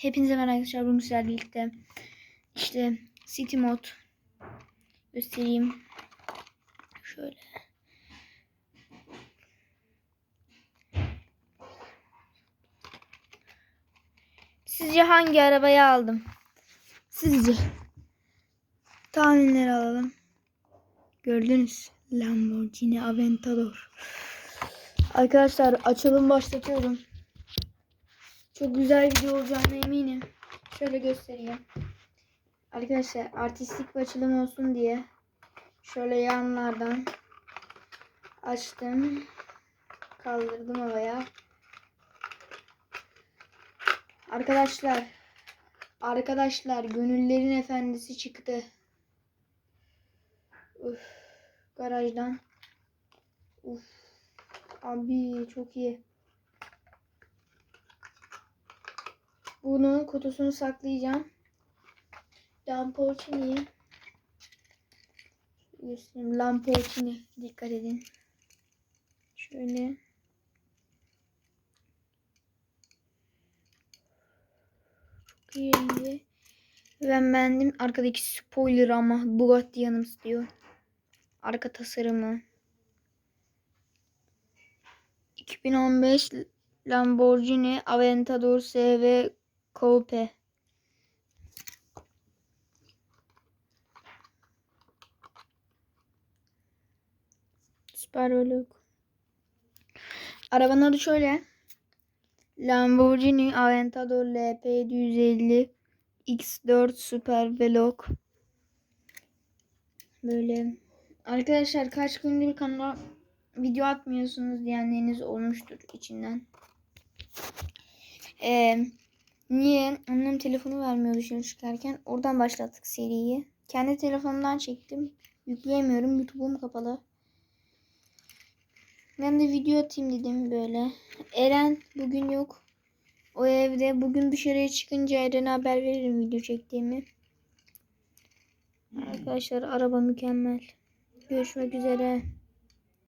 Hepinize merhaba arkadaşlar. Bugün sizlerle birlikte işte City Mod göstereyim. Şöyle. Sizce hangi arabayı aldım? Sizce? Tahminleri alalım. Gördünüz. Lamborghini Aventador. Arkadaşlar açalım başlatıyorum. Çok güzel video olacağına eminim. Şöyle göstereyim. Arkadaşlar artistik bir açılım olsun diye şöyle yanlardan açtım. Kaldırdım havaya. Arkadaşlar arkadaşlar gönüllerin efendisi çıktı. Uf, garajdan. Uf. Abi çok iyi. Bunun kutusunu saklayacağım. Lamborghini. Göstereyim. Lamborghini. Dikkat edin. Şöyle. Çok iyi. Ben beğendim. Arkadaki spoiler ama Bugatti yanımız diyor. Arka tasarımı. 2015 Lamborghini Aventador SV Coupe. Süper Velok. Arabanın adı şöyle. Lamborghini Aventador LP 750 X4 Super Velok. Böyle. Arkadaşlar kaç gündür kanala video atmıyorsunuz diyenleriniz olmuştur içinden. Ee, niye? Annem telefonu vermiyordu şimdi çıkarken. Oradan başlattık seriyi. Kendi telefonumdan çektim. Yükleyemiyorum. YouTube'um kapalı. Ben de video atayım dedim böyle. Eren bugün yok. O evde. Bugün dışarıya çıkınca Eren'e haber veririm video çektiğimi. Arkadaşlar araba mükemmel. Görüşmek üzere.